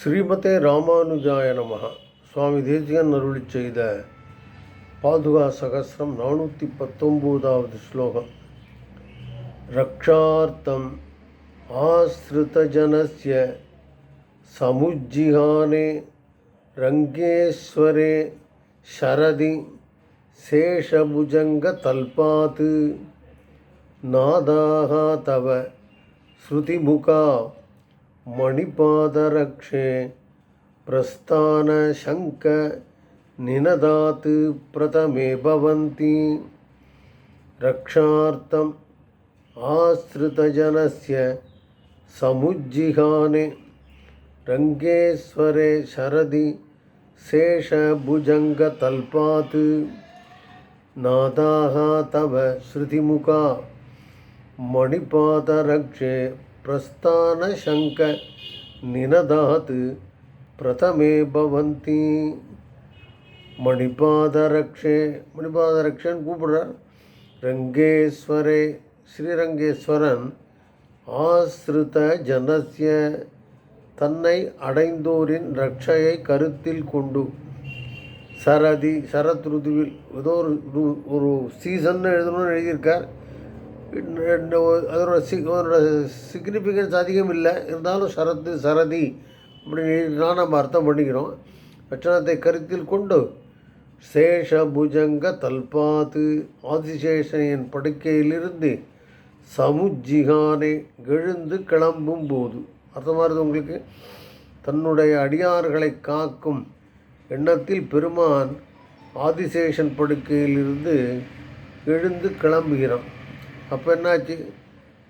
ஸ்ரீமதே ராமானுஜாய நமः சுவாமி தேசிகன் அருளி செய்த பாதுகா சகசிரம் நானூற்றி பத்தொம்போதாவது ஸ்லோகம். ரக்ஷார்த்தம் ஆஸ்ருதஜனஸ்ய சமுஜ்ஜிஹானே ரங்கேஸ்வரே ஷரதி சேஷபுஜங்கதல்பாத். நாதாக தவ ஸ்ருதிமுகா मणिपादरक्षे प्रस्थानशङ्क निनदात् प्रथमे भवन्ति रक्षार्थम् आश्रितजनस्य समुज्जिहाने रङ्गेश्वरे शरदि शेषभुजङ्गतल्पात् नादाः तव श्रुतिमुखा मणिपादरक्षे प्रस्थानशङ्क निनदात् प्रथमे भवन्ति மணிபாதரக்ஷே மணிபாதரக்ஷன் கூப்பிடுறார் ரங்கேஸ்வரே ஸ்ரீரங்கேஸ்வரன் ஆசிரித ஜனசிய தன்னை அடைந்தோரின் ரட்சையை கருத்தில் கொண்டு சரதி சரத் ருதுவில் ஏதோ ஒரு ரு- ஒரு சீசன் எழுதணும்னு எழுதியிருக்கார் அதனோட அதோட சி அதோட சிக்னிஃபிகன்ஸ் அதிகம் இல்லை. இருந்தாலும் சரத்து சரதி அப்படின்னு நம்ம அர்த்தம் பண்ணிக்கிறோம். லட்சணத்தை கருத்தில் கொண்டு சேஷ புஜங்க தல்பாத்து ஆதிசேஷனின் படுக்கையிலிருந்து சமுஜிகானே எழுந்து கிளம்பும் போது. அர்த்தமாக இருக்குது உங்களுக்கு? தன்னுடைய அடியார்களை காக்கும் எண்ணத்தில் பெருமான் ஆதிசேஷன் படுக்கையிலிருந்து எழுந்து கிளம்புகிறான். அப்போ என்னாச்சு?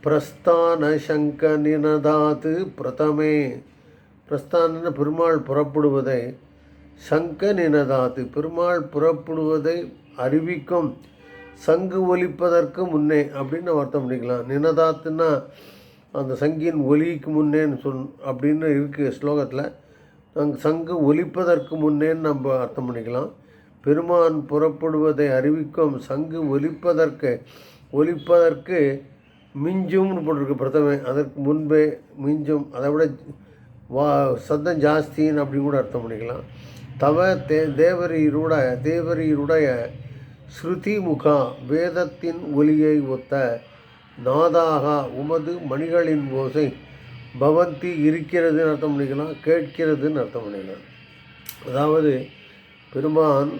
பிரஸ்தான சங்க நினதாத்து பிரதமே. பிரஸ்தான பெருமாள் புறப்படுவதை சங்க நினதாத்து பெருமாள் புறப்படுவதை அறிவிக்கும். சங்கு ஒலிப்பதற்கு முன்னே அப்படின்னு நம்ம அர்த்தம் பண்ணிக்கலாம். நினதாத்துன்னா அந்த சங்கின் ஒலிக்கு முன்னேன்னு சொல் அப்படின்னு இருக்குது ஸ்லோகத்தில். அங்கே சங்கு ஒலிப்பதற்கு முன்னேன்னு நம்ம அர்த்தம் பண்ணிக்கலாம். பெருமான் புறப்படுவதை அறிவிக்கும். சங்கு ஒலிப்பதற்கு ஒலிப்பதற்கு மிஞ்சும்னு போட்டிருக்கு பிரதமே அதற்கு முன்பே மிஞ்சும் அதை விட வா சத்தம் ஜாஸ்தின்னு அப்படின்னு கூட அர்த்தம் பண்ணிக்கலாம். தவ தே தேவரீருட தேவரீருடைய ஸ்ருதி முகா வேதத்தின் ஒலியை ஒத்த நாதாக உமது மணிகளின் ஓசை பவந்தி இருக்கிறதுன்னு அர்த்தம் பண்ணிக்கலாம் கேட்கிறதுன்னு அர்த்தம் பண்ணிக்கலாம். அதாவது பெருமான்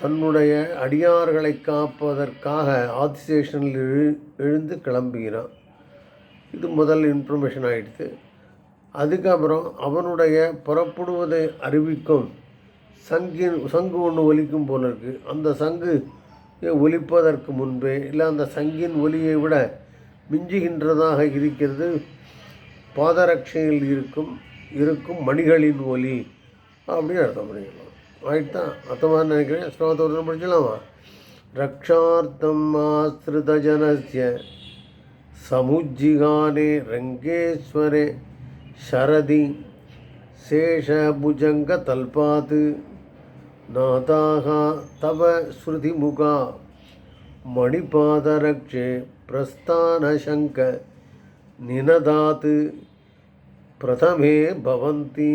தன்னுடைய அடியார்களை காப்பதற்காக ஆதிசேஷனில் எழு எழுந்து கிளம்புகிறான். இது முதல் இன்ஃபர்மேஷன் ஆகிடுது அதுக்கப்புறம் அவனுடைய புறப்படுவதை அறிவிக்கும் சங்கின் சங்கு ஒன்று ஒலிக்கும் போல இருக்குது அந்த சங்கு ஒலிப்பதற்கு முன்பே இல்லை அந்த சங்கின் ஒலியை விட மிஞ்சுகின்றதாக இருக்கிறது. பாதரட்சையில் இருக்கும் இருக்கும் மணிகளின் ஒலி அப்படின்னு அர்த்தம் பண்ணிக்கலாம். ரைட் தான் மொத்த மாதிரி நினைக்கிறேன். ஸ்லோகத்தை ஒருத்தர் படிச்சலாமா ரக்ஷார்த்தம் ஆசிரிதஜனசிய சமுஜ்ஜிகானே ரங்கேஸ்வரே சரதி சேஷபுஜங்கதல்பாத் நாதாக தவ ஸ்ருதிமுகா மணிபாதரக்ஷே பிரஸ்தானசங்க நினதாத் பிரதமே பவந்தி.